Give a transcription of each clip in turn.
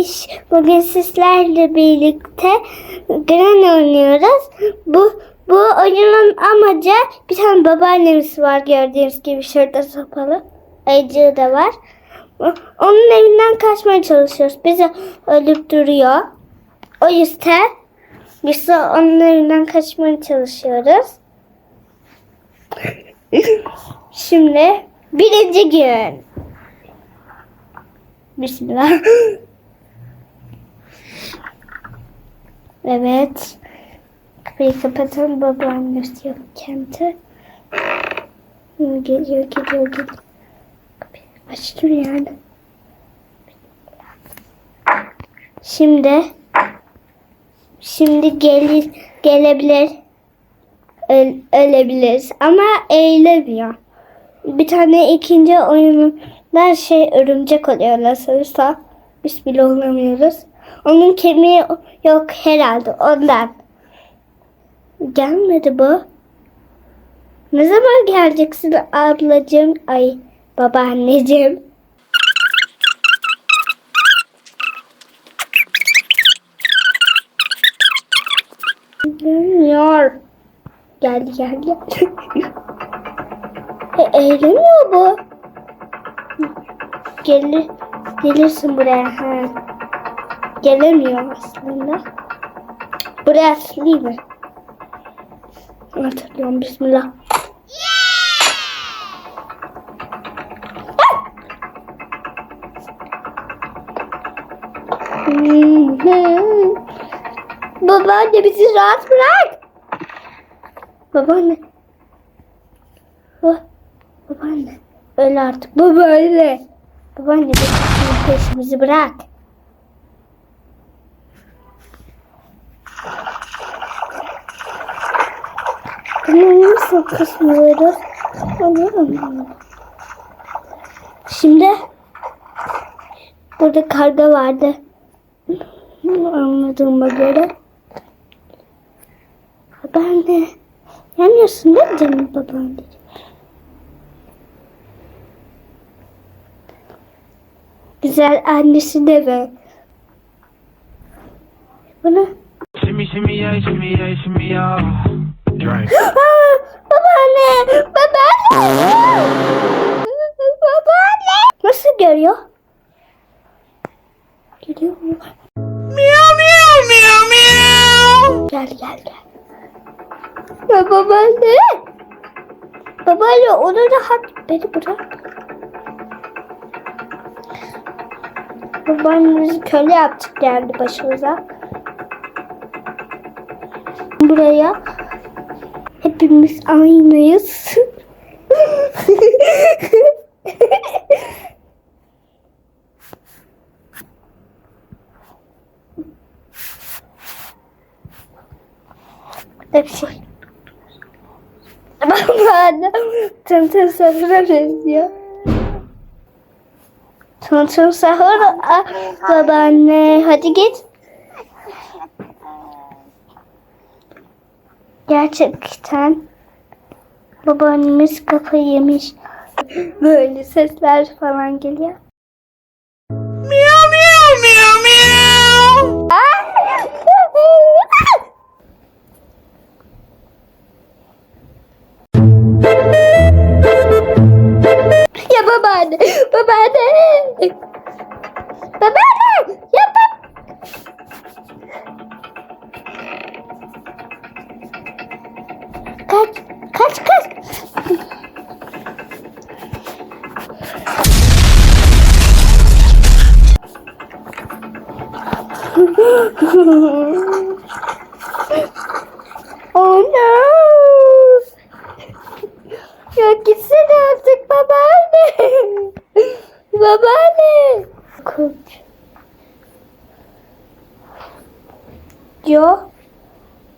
iş. Bugün sizlerle birlikte Gren oynuyoruz. Bu bu oyunun amacı bir tane babaannemiz var gördüğünüz gibi şurada sopalı. Ayıcığı da var. Onun evinden kaçmaya çalışıyoruz. Bizi öldürüp duruyor. O yüzden biz de onun evinden kaçmaya çalışıyoruz. Şimdi birinci gün. Bismillah. evet. Kapıyı kapatan babaannesi yok kendi. Geliyor, geliyor, geliyor. Kapıyı açtım yani. Şimdi şimdi gel gelebilir. Öl, ölebiliriz ama eğilemiyor. Bir tane ikinci oyununda şey örümcek oluyor nasılsa. Biz bile olamıyoruz. Onun kemiği yok herhalde ondan. Gelmedi bu. Ne zaman geleceksin ablacığım? Ay babaanneciğim. Gelmiyor. Geldi geldi. e, eğleniyor bu. Gelir, gelirsin buraya. Ha. Gelemiyor aslında. Buraya sileyim mi? Hatırlıyorum. Bismillah. Babaanne bizi rahat bırak. Babaanne. Ba babaanne. Öyle artık. Babaanne. Babaanne bizim peşimizi bırak. Bunu nasıl kısmıyoruz? Anlamadım. Şimdi burada karga vardı. Anladığıma göre. Babaanne. Yanmıyorsun değil mi canım babaanne? Güzel annesi de be. Bunu. Shimmy, shimmy, yeah, shimmy, yeah, shimmy, yeah. Aa, babaanne. Babaanne. babaanne. Nasıl görüyor? Geliyor mu? Meow, meow, meow, meow. Gel gel gel. Ya babaanne. Babaanne onu rahat beni bırak. Babaannemizi köle yaptık geldi başımıza. Buraya hepimiz aynıyız. Burada bir şey. Babaanne Tıntın sahura benziyor. Tıntın sahur Aa, babaanne hadi git. Gerçekten babaannemiz kafayı yemiş. Böyle sesler falan geliyor. Meow, meow, meow, meow. Ya babaanne, babaanne. Babaanne, oh no. Ya gitsene artık babaanne. babaanne. Kork. Jo.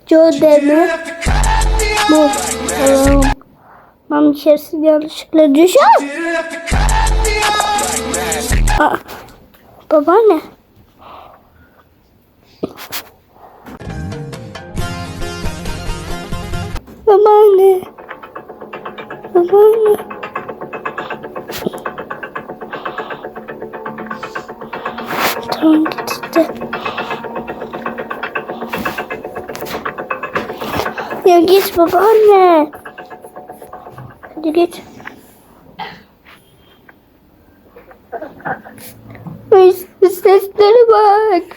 Jo deme. Bu. Ben içerisinde yanlışlıkla düşer. Aa, babaanne. Babaanne. Babaanne. Tamam gitti. Ya git babaanne. Hadi git. Seslere bak.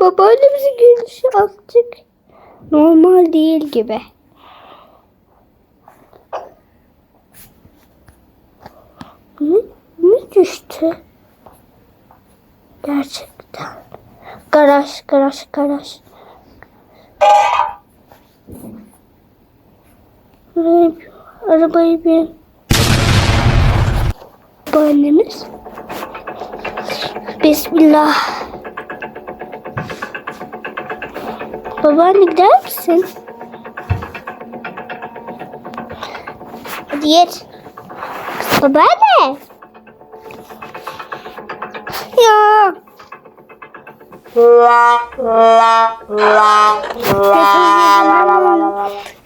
Babaannemizin gülüşü azıcık normal değil gibi. Ne, ne düştü? Gerçekten. Garaj, garaj, garaj. Arabayı bir... Babaannemiz. Bismillah. Babaanne gider misin? Hadi git. Babaanne. Ya.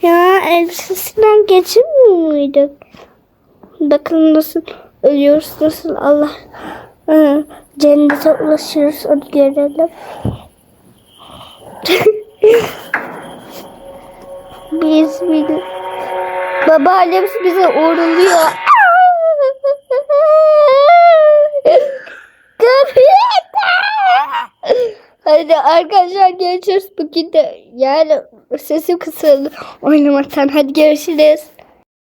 Ya elbisesinden geçirmiyor muyduk? Bakın nasıl ölüyoruz, nasıl Allah Aa, cennete ulaşıyoruz onu görelim. Biz bir babaannemiz bize uğurluyor. Hadi arkadaşlar görüşürüz. Bugün de yani sesim kısıldı oynamaktan. Hadi görüşürüz.